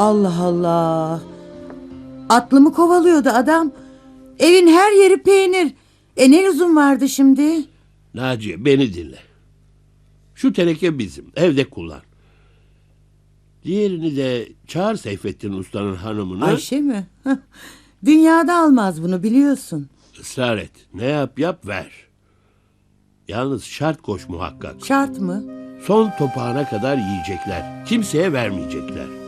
Allah Allah. Atlımı kovalıyordu adam. Evin her yeri peynir. E ne lüzum vardı şimdi? Naciye beni dinle. Şu teneke bizim. Evde kullan. Diğerini de çağır Seyfettin Usta'nın hanımını. Ayşe mi? Dünyada almaz bunu biliyorsun. Israr et. Ne yap yap ver. Yalnız şart koş muhakkak. Şart mı? Son topağına kadar yiyecekler. Kimseye vermeyecekler.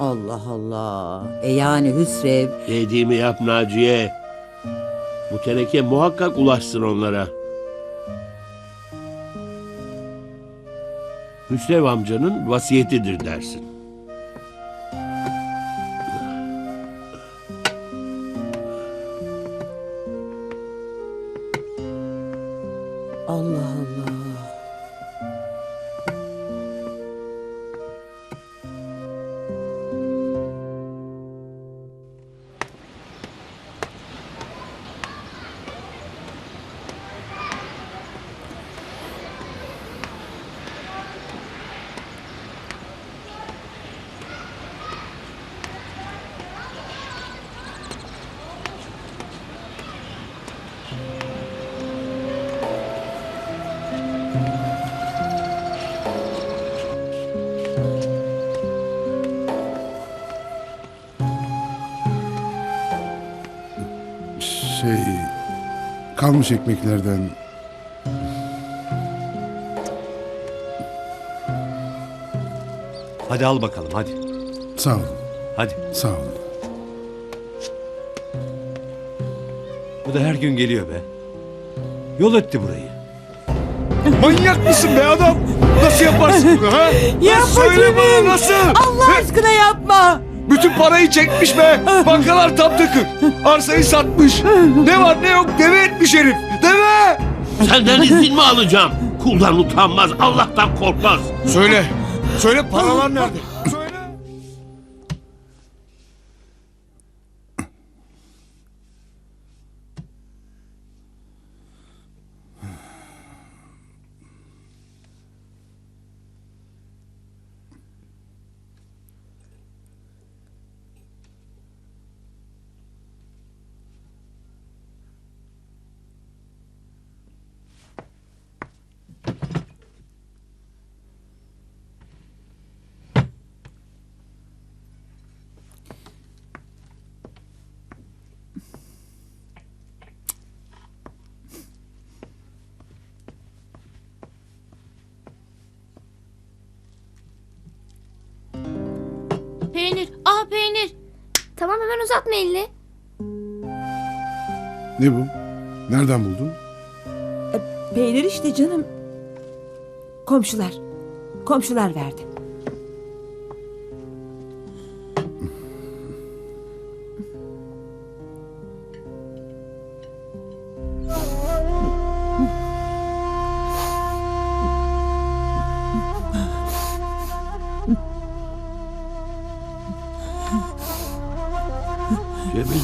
Allah Allah. E yani Hüsrev. Dediğimi yap Naciye. Bu teneke muhakkak ulaşsın onlara. Hüsrev amcanın vasiyetidir dersin. Şey... Kalmış ekmeklerden... Hadi al bakalım hadi. Sağ olun, Hadi. sağ olun. Bu da her gün geliyor be. Yol etti burayı. Manyak mısın be adam? Nasıl yaparsın bunu ha? Yapma Söyle bana Cemil. nasıl? Allah aşkına yapma. Bütün parayı çekmiş be. Bankalar tam takır. Arsayı satmış. Ne var ne yok deve etmiş herif. Deve. Senden izin mi alacağım? Kuldan utanmaz, Allah'tan korkmaz. Söyle. Söyle paralar nerede? Söyle. Tamam hemen uzatma elini. Ne bu? Nereden buldun? Peynir işte canım. Komşular. Komşular verdi.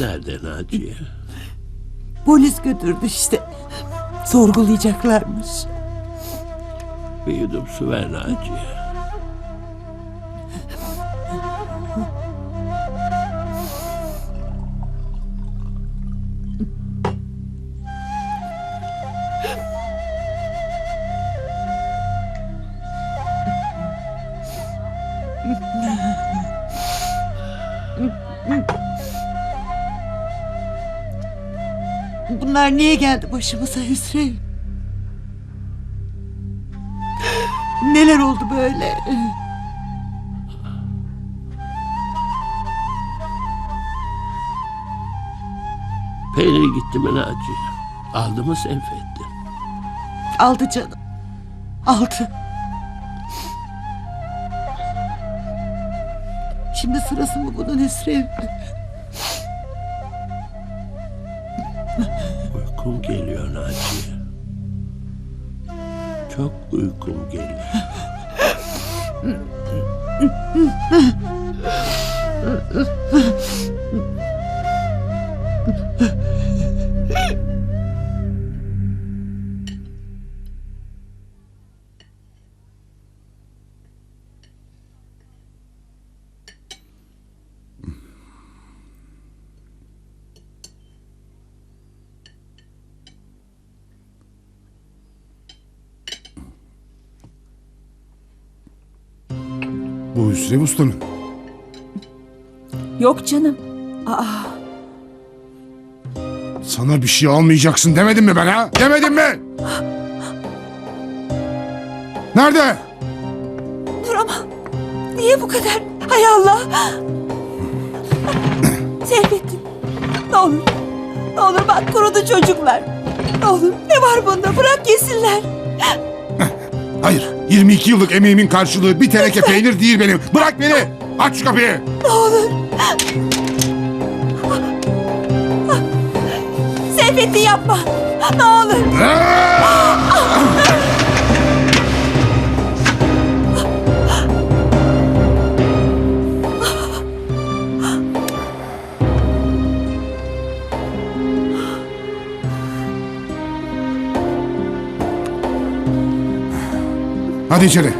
Nerede Naciye? Polis götürdü işte. Sorgulayacaklarmış. Bir yudum su ver Naciye. Bunlar niye geldi başımıza Hüsrev? Neler oldu böyle? Peyniri gitti mi Naciye? Aldı mı Seyfettin? Aldı canım. Aldı. Şimdi sırası mı bunun Hüsrev? Uykum geliyor Naciye. Çok uykum geliyor. Bu Hüsrev Usta'nın. Yok canım. Aa, Sana bir şey almayacaksın demedim mi ben ha? Demedim mi? Nerede? dur ama. Niye bu kadar? Hay Allah. Seyfettin. Ne olur. Ne olur bak kurudu çocuklar. Ne olur ne var bunda bırak yesinler. Hayır. 22 yıllık emeğimin karşılığı bir teneke peynir değil benim. Bırak beni. Aç şu kapıyı. Seyfettin yapma. Ne olur. Hadi içeri.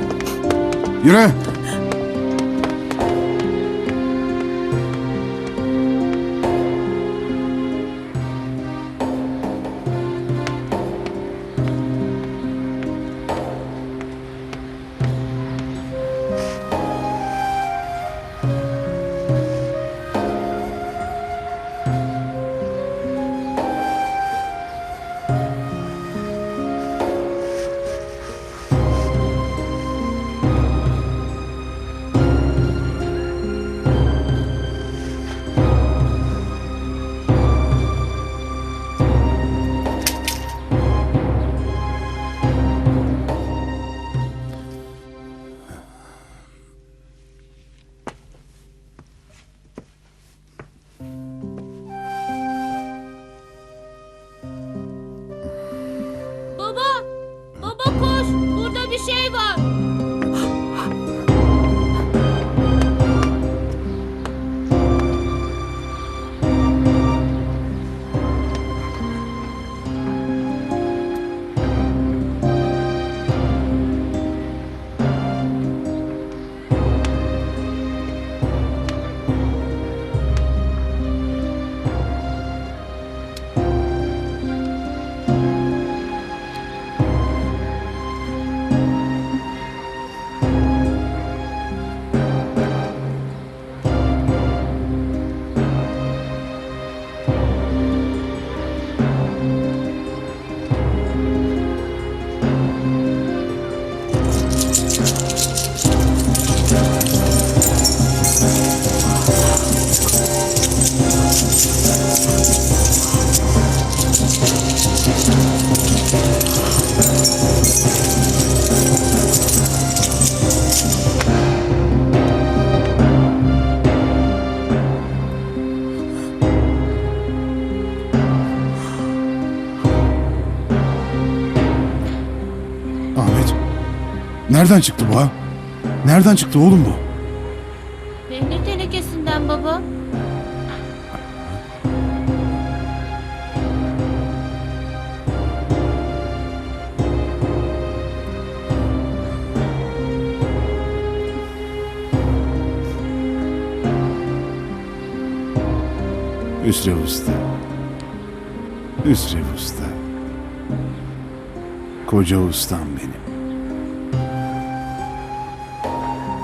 Yürü. Nereden çıktı bu ha? Nereden çıktı oğlum bu? Peynir tenekesinden baba. Hüsrev Usta. Hüsrev Usta. Koca ustam benim.